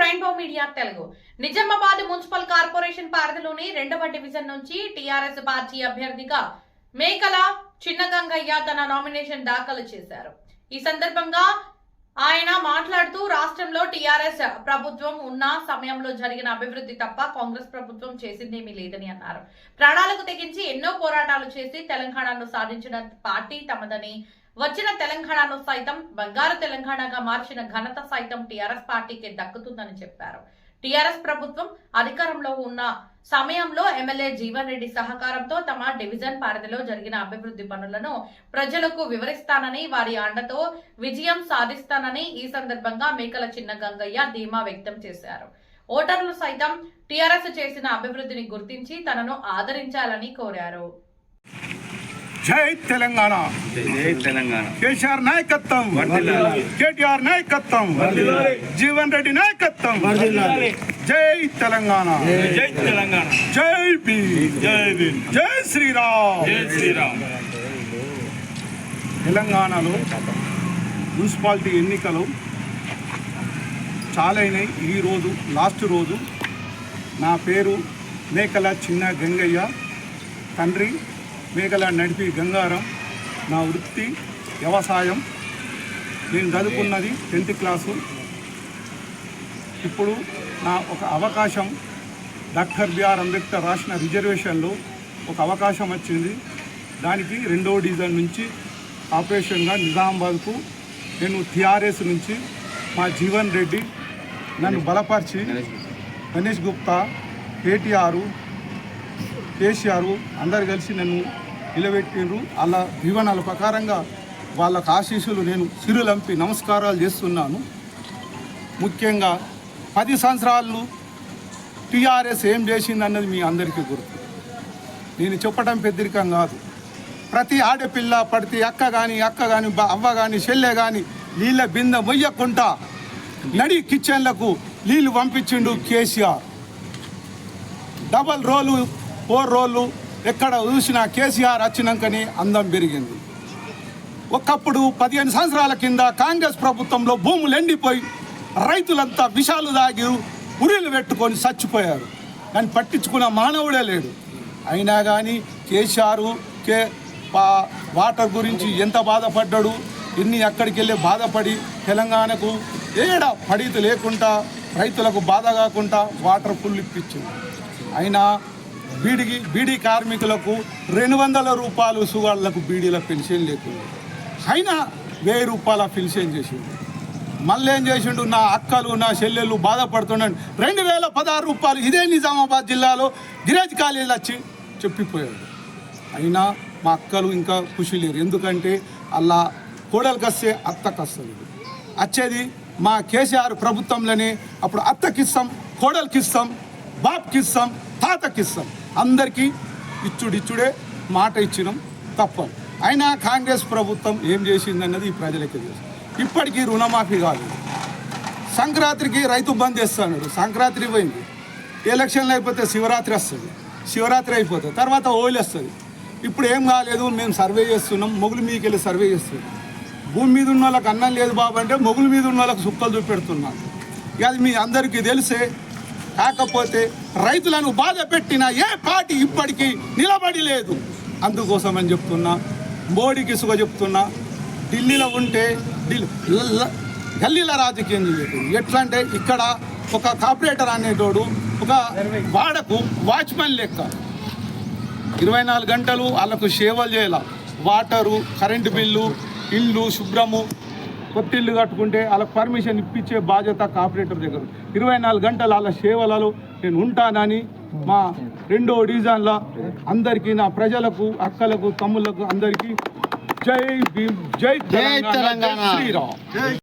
Rainbow media Telugu. Nizamabad municipal corporation పరిధిలోని రెండవ division నుంచి టీఆర్ఎస్ పార్టీ అభ్యర్థిగా మేకల చిన్నగంగయ్య తన నామినేషన్ దాఖలు చేశారు. ఈ సందర్భంగా ఆయన మాట్లాడుతూ రాష్ట్రంలో టీఆర్ఎస్ ప్రభుత్వం ఉన్న సమయంలో జరిగిన అభివృద్ధి తప్ప కాంగ్రెస్ ప్రభుత్వం చేసిందేమీ లేదని అన్నారు. ప్రాణాలకు తెగించి ఎన్నో పోరాటాలు చేసి తెలంగాణను సాధించిన పార్టీ తమదని వచ్చిన తెలంగాణను సైతం బంగారు తెలంగాణగా మార్చిన ఘనత సైతం టీఆర్ఎస్ పార్టీకి దక్కుతుందని చెప్పారు. టీఆర్ఎస్ ప్రభుత్వం అధికారంలో ఉన్న సమయంలో ఎమ్మెల్యే జీవన్ రెడ్డి సహకారంతో తమ డివిజన్ పరిధిలో జరిగిన అభివృద్ధి పనులను ప్రజలకు వివరిస్తానని వారి అండతో విజయం సాధిస్తానని ఈ సందర్భంగా మేకల చిన్న గంగయ్య ధీమా వ్యక్తం చేశారు. ఓటర్లు సైతం టీఆర్ఎస్ చేసిన అభివృద్ధిని గుర్తించి తనను ఆదరించాలని కోరారు. జై తెలంగాణ. జై తెలంగాణ. కేసీఆర్ నాయకత్వం. కేటీఆర్ నాయకత్వం. జీవన్ రెడ్డి నాయకత్వం. జై తెలంగాణ. జై తెలంగాణ. జై భీమ్. జై భీమ్. జై శ్రీరామ్. జై శ్రీరామ్. తెలంగాణలో మున్సిపాలిటీ ఎన్నికలు చాలైనాయి. ఈరోజు లాస్ట్ రోజు నా పేరు మేకల చిన్న గంగయ్య. తండ్రి మేకల నడిపి గంగారం నా వృత్తి వ్యవసాయం. నేను చదువుకున్నది టెన్త్ క్లాసు. ఇప్పుడు నా ఒక అవకాశం డాక్టర్ బిఆర్ అంబేద్కర్ రాసిన రిజర్వేషన్లో ఒక అవకాశం వచ్చింది. దానికి రెండో డివిజన్ నుంచి ఆపరేషన్గా నిజామాబాద్కు నేను టీఆర్ఎస్ నుంచి మా జీవన్ రెడ్డి నన్ను బలపరిచి గణేష్ గుప్తా కేటీఆర్ కేసీఆర్ అందరు కలిసి నన్ను నిలబెట్టిండ్రు. అలా జీవనాల ప్రకారంగా వాళ్ళకు ఆశీస్సులు నేను సిరులంపి నమస్కారాలు చేస్తున్నాను. ముఖ్యంగా పది సంవత్సరాలు టీఆర్ఎస్ ఏం చేసింది అన్నది మీ అందరికీ గుర్తు. నేను చెప్పడం పెద్దరికం కాదు. ప్రతి ఆడపిల్ల ప్రతి అక్క కానీ అక్క కానీ అవ్వ కానీ చెల్లె కానీ నీళ్ళ బిందె మొయ్యకుండా నడి కిచెన్లకు నీళ్ళు పంపించిండు కేసీఆర్. డబల్ రోలు ఫోర్ రోజులు ఎక్కడ చూసినా కేసీఆర్ వచ్చినాకని అందం పెరిగింది. ఒకప్పుడు పదిహేను సంవత్సరాల కింద కాంగ్రెస్ ప్రభుత్వంలో భూములు ఎండిపోయి రైతులంతా విషాలు దాగి ఉరిలు పెట్టుకొని చచ్చిపోయారు. దాన్ని పట్టించుకున్న మానవుడే లేడు. అయినా కానీ కేసీఆర్ కే పా- వాటర్ గురించి ఎంత బాధపడ్డాడు ఎన్ని అక్కడికి వెళ్ళి బాధపడి తెలంగాణకు ఏడ పడిత లేకుండా రైతులకు బాధ కాకుండా వాటర్ ఫుల్ ఇప్పించింది. అయినా బీడికి బీడీ కార్మికులకు రెండు వందల రూపాయలు సుగాళ్ళకు బీడీల పెన్షన్ లేకుండా అయినా వెయ్యి రూపాయల పెన్షన్ చేసిండు. మళ్ళీ ఏం చేసిండు? నా అక్కలు నా చెల్లెళ్ళు బాధపడుతున్నాడు రెండు వేల పదహారు రూపాయలు ఇదే నిజామాబాద్ జిల్లాలో గిరాజ్ కాలేజీలు వచ్చి చెప్పిపోయాడు. అయినా మా అక్కలు ఇంకా ఖుషి లేరు. ఎందుకంటే అలా కోడలికి వస్తే అత్తకు వస్తుంది వచ్చేది మా కేసీఆర్ ప్రభుత్వంలోనే. అప్పుడు అత్తకిస్తాం కోడలికిస్తాం బాప్కిస్తాం తాతకిస్తాం. అందరికీ ఇచ్చుడిచ్చుడే మాట ఇచ్చినాం తప్పదు. అయినా కాంగ్రెస్ ప్రభుత్వం ఏం చేసిందన్నది ఈ ప్రజలకి తెలుసు. ఇప్పటికీ రుణమాఫీ కాదు. సంక్రాంతికి రైతు బంద్ చేస్తాడు సంక్రాంతి పోయింది. ఎలక్షన్లు అయిపోతే శివరాత్రి వస్తుంది. శివరాత్రి అయిపోతుంది. తర్వాత ఓయిల్ వస్తుంది. ఇప్పుడు ఏం కాలేదు మేము సర్వే చేస్తున్నాం. మొగులు మీకు వెళ్ళి సర్వే చేస్తున్నాం భూమి మీద ఉన్న వాళ్ళకి అన్నం లేదు బాబు అంటే మొగుల మీద ఉన్న వాళ్ళకి సుక్కలు చూపెడుతున్నాం ఇక అది మీ అందరికీ తెలిసే కాకపోతే రైతులను బాధ పెట్టిన ఏ పార్టీ ఇప్పటికీ నిలబడి లేదు అందుకోసం అని చెప్తున్నా మోడీకి సుఖ చెప్తున్నా ఢిల్లీలో ఉంటే గల్లీల రాజకీయం చేయదు ఎట్లా అంటే ఇక్కడ ఒక కార్పొరేటర్ అనేటోడు ఒక వాడకు వాచ్మెన్ లెక్క. ఇరవై నాలుగు గంటలు వాళ్ళకు సేవలు చేయాల. వాటరు కరెంటు బిల్లు ఇల్లు శుభ్రము కొత్త ఇల్లు కట్టుకుంటే వాళ్ళకి పర్మిషన్ ఇప్పించే బాధ్యత కార్పొరేటర్ దగ్గర ఇరవై నాలుగు గంటలు వాళ్ళ సేవలలో నేను ఉంటానని మా రెండో డివిజన్లో అందరికీ నా ప్రజలకు అక్కలకు తమ్ముళ్ళకు అందరికీ జై భీమ్ జై తెలంగాణ. శ్రీరామ్.